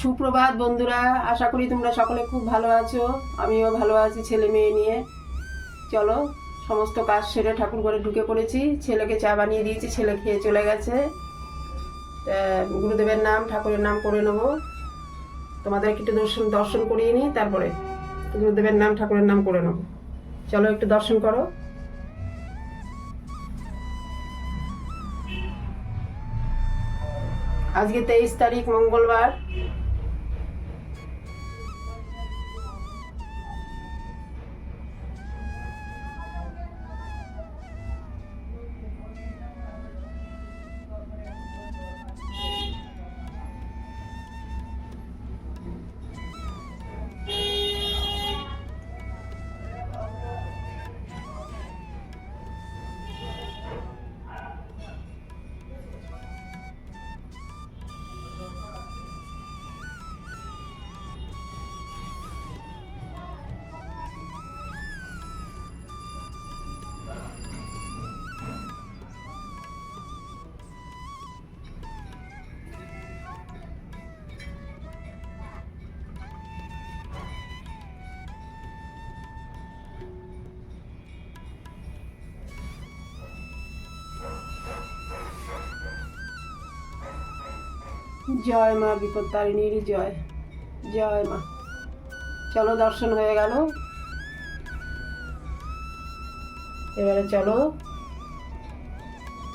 সুপ্রভাত বন্ধুরা, আশা করি তোমরা সকলে খুব ভালো আছো। আমিও ভালো আছি ছেলে মেয়ে নিয়ে। চলো, সমস্ত কাজ সেরে ঠাকুর ঘরে ঢুকে পড়েছি। ছেলেকে চা বানিয়ে দিয়েছি, ছেলে খেয়ে চলে গেছে। গুরুদেবের নাম, ঠাকুরের নাম করে নেব। তোমাদের একটু দর্শন দর্শন করিয়ে নিই, তারপরে গুরুদেবের নাম, ঠাকুরের নাম করে নেব। চলো, একটু দর্শন করো। আজকে তেইশ তারিখ, মঙ্গলবার। জয় মা বিপত্তারিণীর জয়। জয় মা। চলো দর্শন হয়ে গেল। এবারে চলো।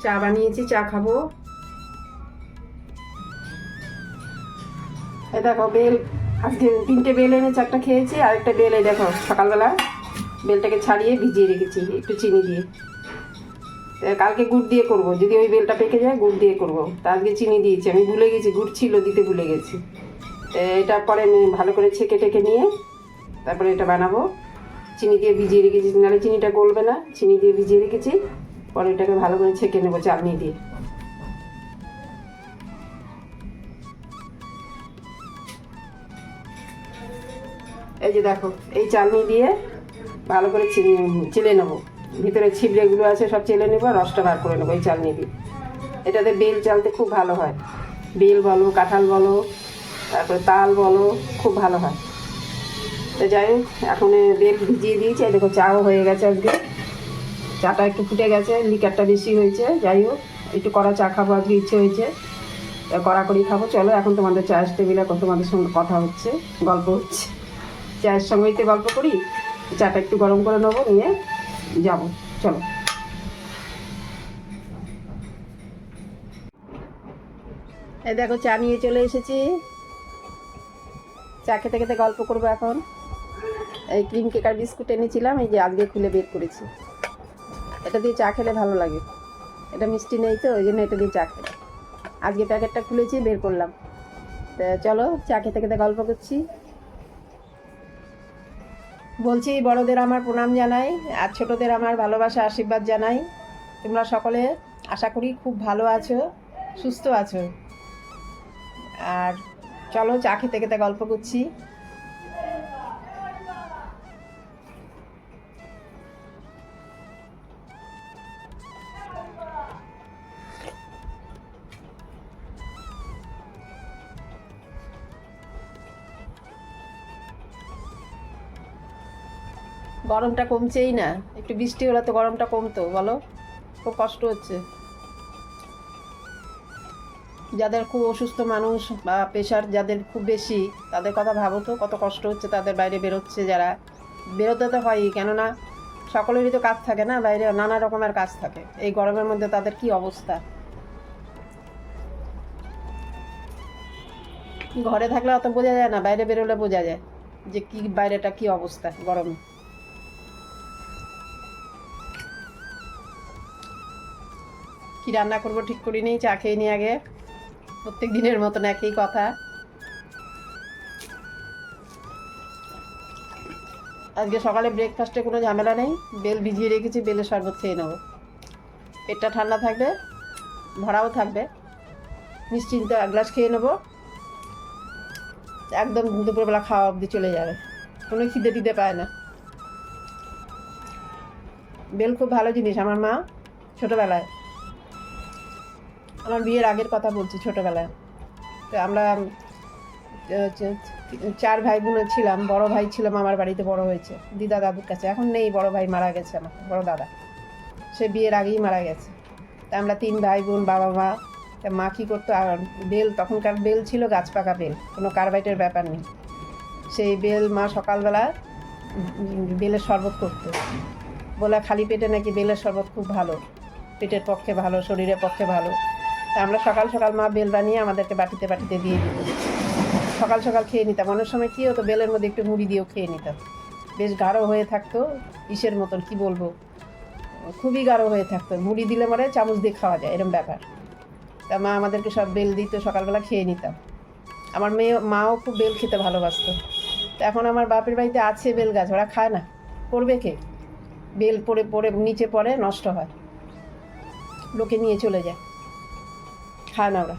চা বানিয়েছি চা খাব। এই দেখো বেল। আজকে তিনটে বেল এনে চারটা খেয়েছি আর একটা বেল এই দেখো সকালবেলা। বেলটাকে ছাড়িয়ে ভিজিয়ে রেখেছি একটু চিনি দিয়ে। এ, কালকে গুড় দিয়ে করব। যদি ওই বেলটা পেকে যায়, গুড় দিয়ে করব। তা আজকে চিনি দিয়েছি। আমি ভুলে গেছি, গুড় ছিল, দিতে ভুলে গেছি। এটা পরে আমি ভালো করে ছেঁকে টেকে নিয়ে তারপরে এটা বানাবো। চিনি দিয়ে ভিজিয়ে রেখেছি, নাহলে চিনিটা গলবে না। চিনি দিয়ে ভিজিয়ে রেখেছি। পরে এটাকে ভালো করে ছেঁকে নেব চালনি দিয়ে। এই যে দেখো, এই চালনি দিয়ে ভালো করে চি- চেলে নেব। ভিতরে ছিবড়েগুলো আছে, সব চেলে নেব রসটা বার করে নেব, এই চালনি দিয়ে এটাতে বেল চালতে খুব ভালো হয়। বেল বলো, কাঁঠাল বলো, তারপরে তাল বলো, খুব ভালো হয়। তো যাই হোক, এখন বেল ভিজিয়ে দিয়েছি দেখো চাও হয়ে গেছে আজকে। চাটা একটু ফুটে গেছে, লিকারটা বেশি হয়েছে, যাই হোক, একটু কড়া চা খাব আজকে, ইচ্ছে হয়েছে। কড়া করেই খাব। চলো, এখন তোমাদের চায়ের টেবিলে তোমাদের সঙ্গে কথা হচ্ছে, গল্প হচ্ছে। চায়ের সঙ্গেই তো গল্প করি, চাটা একটু গরম করে নেব, নিয়ে যাব, চলো। এই দেখো, চা নিয়ে চলে এসেছি। চা খেতে খেতে গল্প করব এখন। এই ক্রিম কেক আর বিস্কুট এনেছিলাম, এই যে আজকে খুলে বের করেছি। এটা দিয়ে চা খেলে ভালো লাগে। এটা মিষ্টি নেই তো, ওই জন্য এটা দিয়ে চা খেলে আজকে প্যাকেটটা খুলেছি, বের করলাম। তা চলো, চা খেতে খেতে গল্প করছি। বলছি, বড়দের আমার প্রণাম জানাই আর ছোটদের আমার ভালোবাসা, আশীর্বাদ জানাই। তোমরা সকলে আশা করি খুব ভালো আছো, সুস্থ আছো। আর চলো চা খেতে খেতে গল্প করছি। গরমটা কমছেই না। একটু বৃষ্টি হলে তো গরমটা কমতো, বলো? খুব কষ্ট হচ্ছে। যাদের খুব অসুস্থ মানুষ বা প্রেশার যাদের খুব বেশি, তাদের কথা ভাবো তো, কত কষ্ট হচ্ছে তাদের বাইরে বেরোচ্ছে যারা। বেরোতে তো হয়ই, কেননা সকলেরই তো কাজ থাকে না, বাইরে নানা রকমের কাজ থাকে। এই গরমের মধ্যে তাদের কি অবস্থা? ঘরে থাকলে অত বোঝা যায় না, বাইরে বেরোলে বোঝা যায় যে কি, বাইরেটা কি অবস্থা গরমে। কি রান্না করব ঠিক করি নেই চা খেয়ে নি আগে। প্রত্যেক দিনের মতন একই কথা। আজকে সকালে ব্রেকফাস্টে কোনো ঝামেলা নেই। বেল ভিজিয়ে রেখেছি বেলের শরবত খেয়ে নেব। পেটটা ঠান্ডা থাকবে ভরাও থাকবে। নিশ্চিন্ত এক গ্লাস খেয়ে নেব। একদম দুপুরবেলা খাওয়া অবধি চলে যাবে। কোনো খিদে টিদে পায় না। বেল খুব ভালো জিনিস, আমার মা, ছোটোবেলায়। আমার বিয়ের আগের কথা বলছি ছোটোবেলায়। তো আমরা চার ভাই বোন ছিলাম, বড় ভাই ছিল আমার বাড়িতে বড় হয়েছে, দিদা দাদুর কাছে। এখন নেই, বড় ভাই মারা গেছে আমার, বড় দাদা। সে বিয়ের আগেই মারা গেছে। তা আমরা তিন ভাই বোন বাবা, মা, তা মা কী করতো? আর বেল, তখনকার বেল ছিল গাছ পাকা বেল, কোনো কার্বাইটের ব্যাপার নেই। সেই বেল মা সকালবেলা বেলের শরবত করতো। বলে, খালি পেটে নাকি বেলের শরবত খুব ভালো? পেটের পক্ষে ভালো, শরীরের পক্ষে ভালো? আমরা সকাল সকাল মা বেল বানিয়ে আমাদেরকে বাটিতে বাটিতে দিয়ে দিত। সকাল সকাল খেয়ে নিতাম। অনেক সময় কী হতো, বেলের মধ্যে একটু মুড়ি দিয়েও খেয়ে নিতাম। বেশ গাঢ় হয়ে থাকতো, ইসের মতন, কি বলব? খুবই গাঢ় হয়ে থাকতো। মুড়ি দিলে মানে চামচ দিয়ে খাওয়া যায় এরকম ব্যাপার। তা মা আমাদেরকে সব বেল দিত, সকালবেলা খেয়ে নিতাম। আমার মেয়ে, মাও খুব বেল খেতে ভালোবাসতো। তো এখন আমার বাপের বাড়িতে আছে বেল গাছ, ওরা খায় না। করবে কে? বেল পড়ে পড়ে, নিচে পড়ে, নষ্ট হয়। লোকে নিয়ে চলে যায়। খায় না ওরা।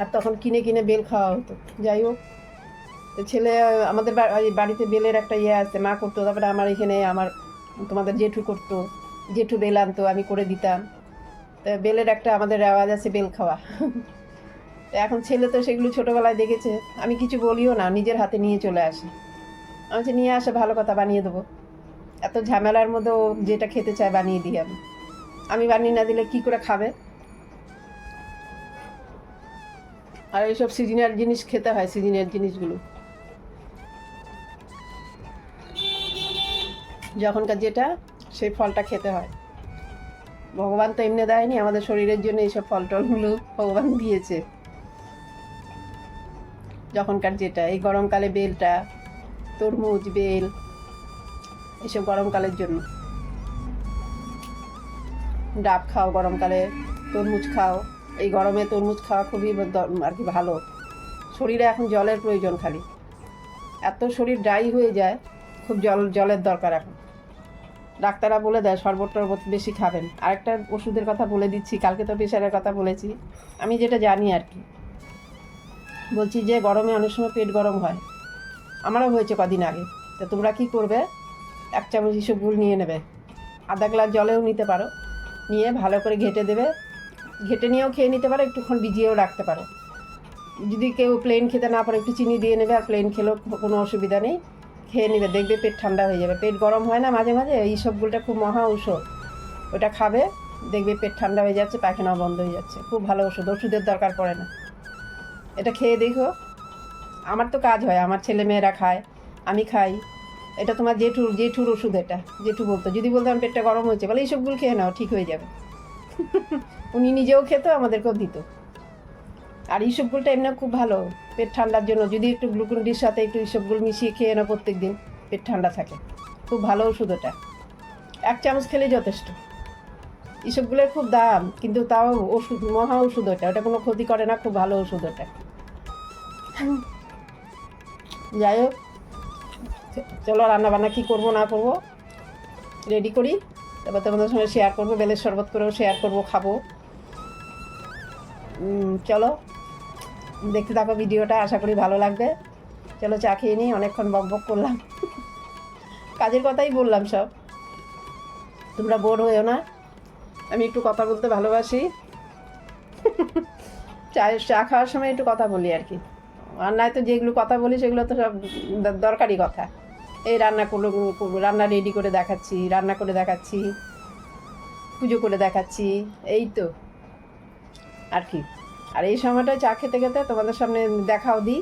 আর তখন কিনে কিনে বেল খাওয়া হতো। যাই হোক ছেলে, আমাদের বাড়িতে বেলের একটা ইয়ে আছে, মা করতো, তারপরে আমার এখানে আমার, তোমাদের জেঠু করতো, জেঠু বেল আনতো, আমি করে দিতাম। তা বেলের একটা আমাদের রেওয়াজ আছে, বেল খাওয়া। তো এখন ছেলে তো সেগুলো ছোটোবেলায় দেখেছে, আমি কিছু বলিও না, নিজের হাতে নিয়ে চলে আসি। আমি নিয়ে আসে, ভালো কথা, বানিয়ে দেবো। এত ঝামেলার মধ্যে ও যেটা খেতে চায়, বানিয়ে দিই আমি। আমি বানিয়ে না দিলে কি করে খাবে? আর এইসব সিজনের জিনিস খেতে হয় সিজনের জিনিসগুলো। যখনকার যেটা, সেই ফলটা খেতে হয়। ভগবান তো এমনি দেয়নি, আমাদের শরীরের জন্য এইসব ফল টলগুলো ভগবান দিয়েছে। যখনকার যেটা, এই গরমকালে বেলটা, তরমুজ, বেল এসব গরমকালের জন্য। ডাব খাও গরমকালে তরমুজ খাও। এই গরমে তরমুজ খাওয়া খুবই আর কি ভালো। শরীরে এখন জলের প্রয়োজন খালি। এত শরীর ড্রাই হয়ে যায়, খুব জল, জলের দরকার এখন। ডাক্তাররা বলে দেয়, শরবত টরবত বেশি খাবেন। আরেকটা ওষুধের কথা বলে দিচ্ছি, কালকে তো প্রেশারের কথা বলেছি। আমি যেটা জানি আর কি। বলছি যে, গরমে অনেক সময় পেট গরম হয়। আমারও হয়েছে কদিন আগে। তো তোমরা কি করবে? এক চামচ হিসেব গুড় নিয়ে নেবে। আধা গ্লাস জলেও নিতে পারো। নিয়ে ভালো করে ঘেটে দেবে। ঘেটে নিয়েও খেয়ে নিতে পারো, একটুক্ষণ ভিজিয়েও রাখতে পারো। যদি কেউ প্লেন খেতে না পারে, একটু চিনি দিয়ে নেবে আর প্লেন খেলেও কোনো অসুবিধা নেই। খেয়ে নেবে, দেখবে পেট ঠান্ডা হয়ে যাবে। পেট গরম হয় না মাঝে মাঝে? এই সবগুলোটা খুব মহা ঔষধ। ওটা খাবে, দেখবে পেট ঠান্ডা হয়ে যাচ্ছে, পায়খানাও বন্ধ হয়ে যাচ্ছে। খুব ভালো ওষুধ ওষুধের দরকার পড়ে না। এটা খেয়ে দেখো। আমার তো কাজ হয়, আমার ছেলে মেয়েরা খায়, আমি খাই। এটা তোমার জেঠুর জেঠুর ওষুধ এটা, জেঠু বলতো। যদি বলতো আমার পেটটা গরম হয়েছে, বলে এইসবগুলো খেয়ে নাও, ঠিক হয়ে যাবে। উনি নিজেও খেত, আমাদেরকেও দিত। আর ইসবগুলটা এমনি খুব ভালো, পেট ঠান্ডার জন্য। যদি একটু গ্লুকন ডির সাথে একটু ইসবগুল মিশিয়ে খেয়ে নাও প্রত্যেক দিন পেট ঠান্ডা থাকে। খুব ভালো ওষুধ ওটা। এক চামচ খেলেই যথেষ্ট। ইসবগুলোর খুব দাম, কিন্তু তাও ওষুধ, মহা ওষুধ ওটা। ওটা কোনো ক্ষতি করে না, খুব ভালো ওষুধ ওটা। যাই হোক। চলো রান্না বান্না কী করব, না করব? রেডি করি? তারপর তোমাদের সঙ্গে শেয়ার করব, বেলের শরবত করেও শেয়ার করব, খাব। চলো। দেখতে থাকো ভিডিওটা, আশা করি ভালো লাগবে। চলো চা খেয়ে নিই, অনেকক্ষণ বক বক করলাম। কাজের কথাই বললাম সব। তোমরা বোর হয়েও না। আমি একটু কথা বলতে ভালোবাসি। চায়ের, চা খাওয়ার সময় একটু কথা বলি আর কি। আর নয় তো যেগুলো কথা বলি, সেগুলো তো সব দরকারি কথা। এই রান্না করল রান্না রেডি করে দেখাচ্ছি, রান্না করে দেখাচ্ছি, পুজো করে দেখাচ্ছি, এই তো। আর কি। আর এই সময়টা চা খেতে খেতে তোমাদের সামনে দেখাও দিই।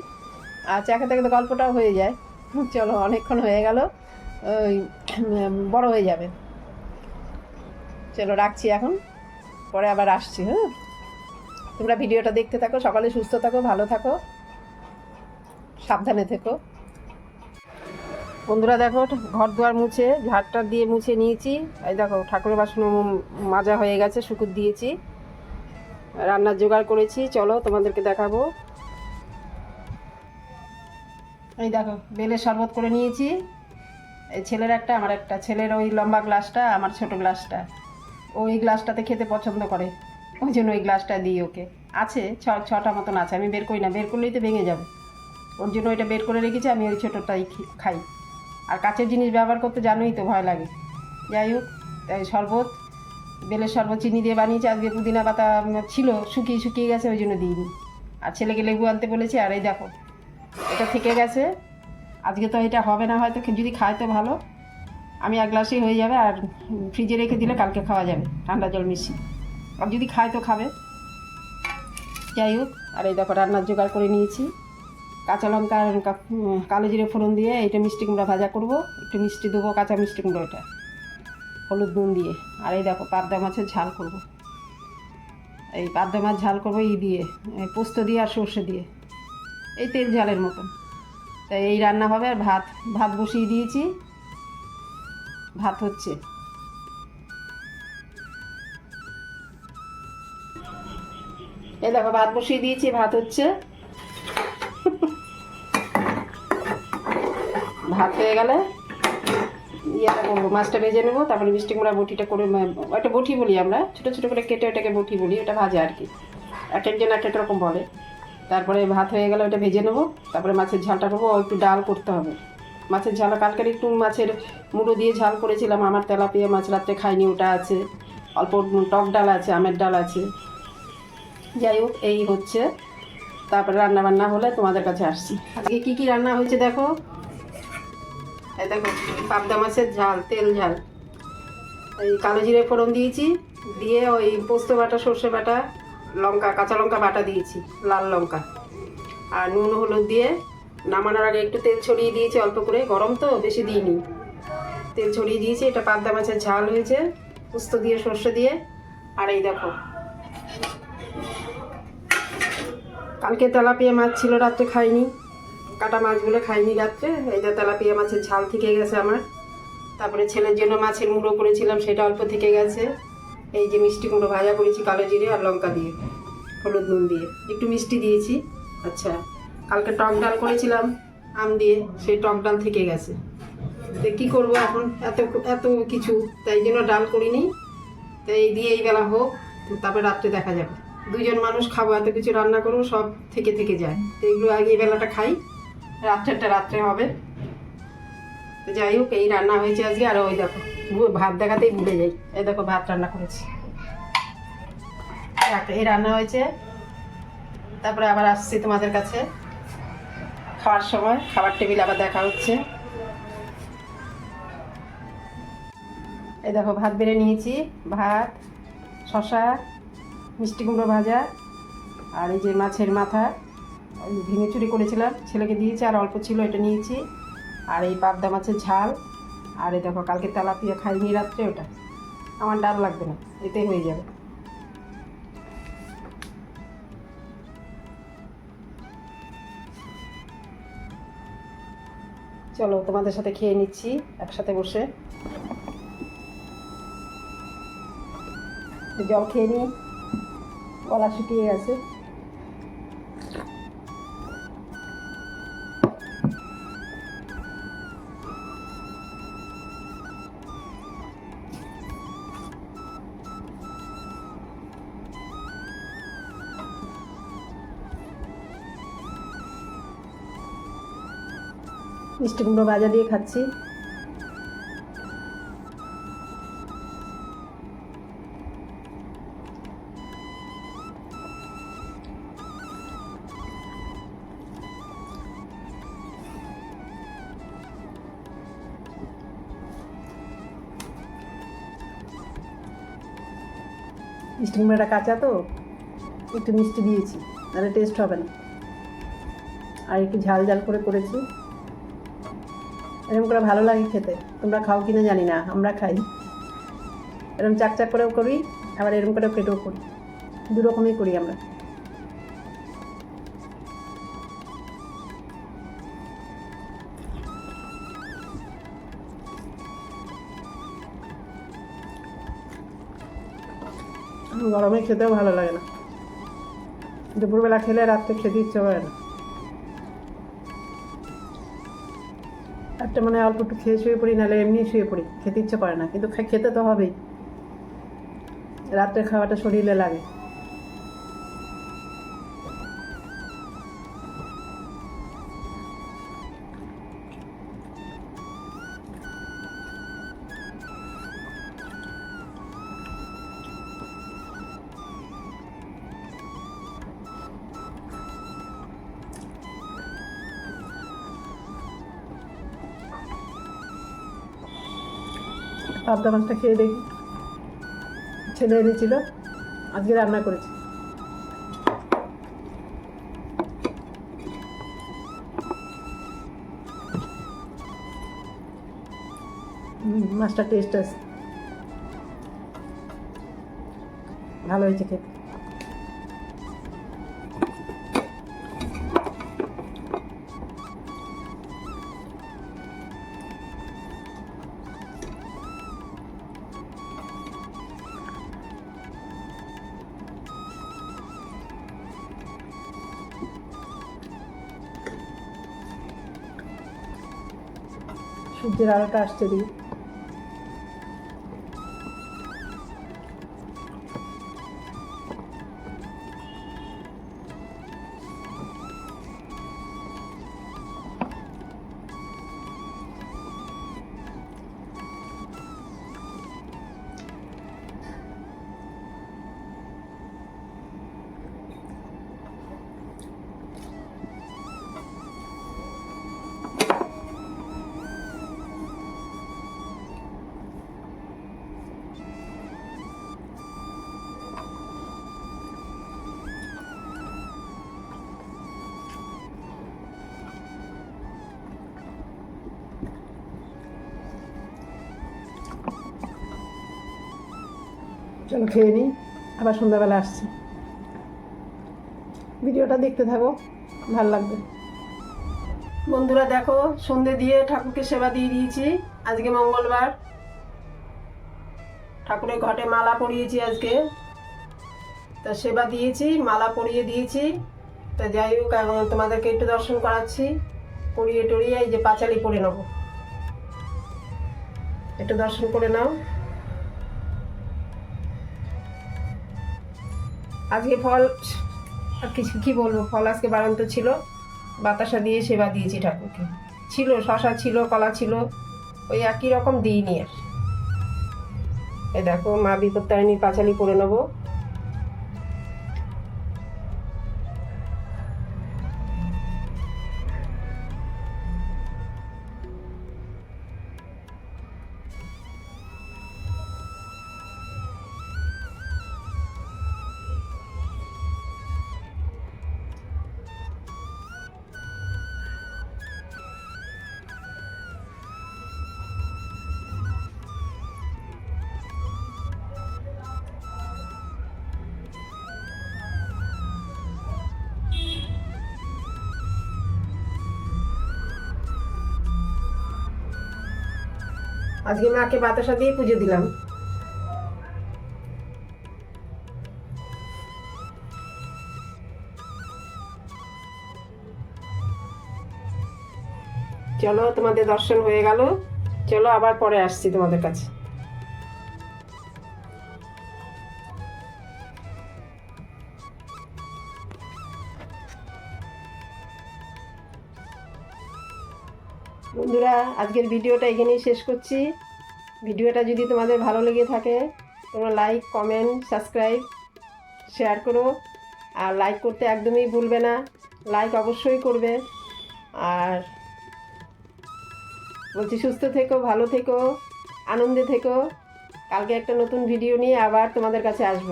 আর চা খেতে খেতে গল্পটাও হয়ে যায়। চলো, অনেকক্ষণ হয়ে গেল। ওই বড় হয়ে যাবে। চলো, রাখছি এখন। পরে আবার আসছি হ্যাঁ? তোমরা ভিডিওটা দেখতে থাকো, সকালে সুস্থ থাকো, ভালো থাকো। সাবধানে থেকো। বন্ধুরা দেখো, ঘর দুয়ার মুছে, ঝাড়টা দিয়ে মুছে নিয়েছি। এই দেখো, ঠাকুরের বাসন মাজা হয়ে গেছে, শুকুর দিয়েছি। রান্নার জোগাড় করেছি, চলো তোমাদেরকে দেখাবো। এই দেখো, বেলের শরবত করে নিয়েছি। এই ছেলের একটা, আমার একটা। ছেলের ওই লম্বা গ্লাসটা, আমার ছোট গ্লাসটা। ওই গ্লাসটাতে খেতে পছন্দ করে। ওই জন্য ওই গ্লাসটা দিই ওকে। আছে, ছ, ছটা মতন আছে, আমি বের করি না। বের করলেই তো ভেঙে যাবে। ওর জন্য ওইটা বের করে রেখেছি, আমি ওই ছোটোটাই খাই। আর কাছের জিনিস ব্যবহার করতে জানোই তো ভয় লাগে। যাই হোক, তাই শরবত, বেলের শরবত চিনি দিয়ে বানিয়েছি, আজকে পুদিনা পাতা ছিল, শুকিয়ে শুকিয়ে গেছে, ওই জন্য দিইনি। আর ছেলেকে লেবু আনতে বলেছি, আর এই দেখো, এটা থেকে গেছে। আজকে তো এটা হবে না হয়তো, যদি খায় তো ভালো। আমি এক গ্লাসেই হয়ে যাবে, আর ফ্রিজে রেখে দিলে কালকে খাওয়া যাবে, ঠান্ডা জল মিশিয়ে। আর যদি খায় তো খাবে। যাই হোক, আর এই দেখো, রান্নার জোগাড় করে নিয়েছি। কাঁচা লঙ্কা কালো জিরে ফোড়ন দিয়ে এটা মিষ্টি কুমড়া ভাজা করব। একটু মিষ্টি দেবো, কাঁচা মিষ্টি কুমড়ো এটা। হলুদ নুন দিয়ে। আর এই দেখো, পাবদা মাছের ঝাল করব। এই পাবদা মাছ ঝাল করব ই দিয়ে পোস্ত দিয়ে আর সর্ষে দিয়ে। এই তেল ঝালের মতন। তাই এই রান্না হবে আর ভাত ভাত বসিয়ে দিয়েছি। ভাত হচ্ছে। এই দেখো, ভাত বসিয়ে দিয়েছি, ভাত হচ্ছে। ভাত হয়ে গেলে ইয়েটা করব, মাছটা ভেজে নেব, তারপরে মিষ্টি কুমড়া বটিটা করে ওটা বটি বলি আমরা, ছোটো ছোটো করে কেটে ওটাকে বটি বলি, ওটা ভাজা আর কি। এক একজন এক এক রকম বলে। তারপরে ভাত হয়ে গেলে ওটা ভেজে নেব, তারপরে মাছের ঝালটা করব একটু ডাল করতে হবে। মাছের ঝাল কালকের একটু মাছের মুড়ো দিয়ে ঝাল করেছিলাম, আমার তেলাপিয়া মাছ রাত্রে খাইনি, ওটা আছে। অল্প টক ডাল আছে, আমের ডাল আছে। যাই হোক, এই হচ্ছে তারপরে রান্না বান্না হলে তোমাদের কাছে আসছি। আজকে কি কি রান্না হয়েছে দেখো? এই দেখো, পাবদা মাছের ঝাল, তেল ঝাল। এই কালো জিরে ফোড়ন দিয়েছি, দিয়ে ওই পোস্ত বাটা, সর্ষে বাটা, লঙ্কা, কাঁচা লঙ্কা বাটা দিয়েছি, লাল লঙ্কা। আর নুন, হলুদ দিয়ে নামানোর আগে একটু তেল ছড়িয়ে দিয়েছি অল্প করে, গরম তো, বেশি দিইনি। তেল ছড়িয়ে দিয়েছি, এটা পাবদা মাছের ঝাল হয়েছে, পোস্ত দিয়ে, সর্ষে দিয়ে। আর এই দেখো কালকে তেলাপিয়া মাছ ছিল, রাত্রে খাইনি। কাটা মাছগুলো খাইনি রাত্রে। এই যে তেলাপিয়া মাছের ঝাল থেকে গেছে আমার। তারপরে ছেলের জন্য মাছের মুড়ো করেছিলাম, সেটা অল্প থেকে গেছে। এই যে মিষ্টি কুমড়ো ভাজা করেছি কালো জিরে আর লঙ্কা দিয়ে, হলুদ নুন দিয়ে। একটু মিষ্টি দিয়েছি। আচ্ছা কালকে টক ডাল করেছিলাম, আম দিয়ে, সেই টক ডাল থেকে গেছে। তো কী করব এখন? এত এত কিছু। তাই জন্য ডাল করিনি। তো এই দিয়ে এই বেলা হোক, তারপরে রাত্রে দেখা যাবে। দুজন মানুষ খাব, এত কিছু রান্না করব, সব থেকে থেকে যায়। তো এগুলো আগে বেলাটা খাই, রাত্রেরটা রাত্রে হবে। তো যাই হোক, এই রান্না হয়েছে আজকে, আর ওই দেখো ভাত দেখাতেই ভুলে যাই। এই দেখো, ভাত রান্না করেছি। এই রান্না হয়েছে। তারপরে আবার আসছি তোমাদের কাছে। খাওয়ার সময়, খাবার টেবিল আবার দেখা হচ্ছে। এই দেখো, ভাত বেড়ে নিয়েছি। ভাত শশা মিষ্টি কুমড়ো ভাজা আর এই যে মাছের মাথা ভেঙে চুরি করেছিলাম, ছেলেকে দিয়েছি আর অল্প ছিল, এটা নিয়েছি। আর এই পাবদা মাছের ঝাল, আর এই দেখো কালকে তেলাপিয়া খাইনি রাত্রে ওটা। আমার ডাল লাগবে না, এতেই হয়ে যাবে। চলো তোমাদের সাথে খেয়ে নিচ্ছি, একসাথে বসে। জল খেয়ে নিই। গলা শুকিয়ে গেছে। মিষ্টি কুমড়ো ভাজা দিয়ে খাচ্ছি। মিষ্টি কুমড়োটা কাঁচা তো, একটু মিষ্টি দিয়েছি তাহলে টেস্ট হবে না। আর একটু ঝাল ঝাল করে করেছি। এরকম করে ভালো লাগে খেতে, তোমরা খাও কি না জানি না, আমরা খাই। এরকম চাকচাক চাক করেও করি, আবার এরকম করেও কেটেও করি। দু রকমই করি আমরা। গরমে খেতেও ভালো লাগে না। দুপুরবেলা খেলে রাত্রে খেতে ইচ্ছে করে না। একটা মানে অল্প একটু খেয়ে শুয়ে পড়ি, নাহলে এমনি শুয়ে পড়ি, খেতে ইচ্ছে করে না, কিন্তু খেতে তো হবেই। রাত্রে খাওয়াটা শরীরে লাগে। পাবদা মাছটা খেয়ে দেখি। ছেলে এনেছিল, আজকে রান্না করেছি। মাছটা টেস্ট আছে। ভালো হয়েছে খেতে। সূর্যের আলোটা আসছে দিকে চলো খেয়ে নিই। আবার সন্ধ্যাবেলা আসছি। ভিডিওটা দেখতে থাকো, ভালো লাগবে। বন্ধুরা দেখো, সন্ধে দিয়ে ঠাকুরকে সেবা দিয়ে দিয়েছি। আজকে মঙ্গলবার। ঠাকুরের ঘটে মালা পরিয়েছি আজকে। তা সেবা দিয়েছি, মালা পরিয়ে দিয়েছি। তা যাই হোক তোমাদেরকে একটু দর্শন করাচ্ছি। পরিয়ে টরিয়ে এই যে পাঁচালি পরে নেব। একটু দর্শন করে নাও। আজকে ফল, আর কিছু কি বলব? ফল আজকে বাড়ন্ত ছিল। বাতাসা দিয়ে সেবা দিয়েছি ঠাকুরকে। ছিল, শশা ছিল, কলা ছিল, ওই একই রকম দিইনি আর। এ দেখো, মা বিপত্তারিণীর পাঁচালি করে নেব। আজকে মাকে বাতাসা দিয়ে পুজো দিলাম। চলো তোমাদের দর্শন হয়ে গেল। চলো আবার পরে আসছি তোমাদের কাছে। বন্ধুরা, আজকের ভিডিওটা এখানেই শেষ করছি। ভিডিওটা যদি তোমাদের ভালো লেগে থাকে, তোমরা লাইক কমেন্ট সাবস্ক্রাইব শেয়ার করো। আর লাইক করতে একদমই ভুলবে না। লাইক অবশ্যই করবে। আর বলছি, সুস্থ থেকো, ভালো থেকো, আনন্দে থেকো। কালকে একটা নতুন ভিডিও নিয়ে আবার তোমাদের কাছে আসব।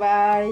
বাই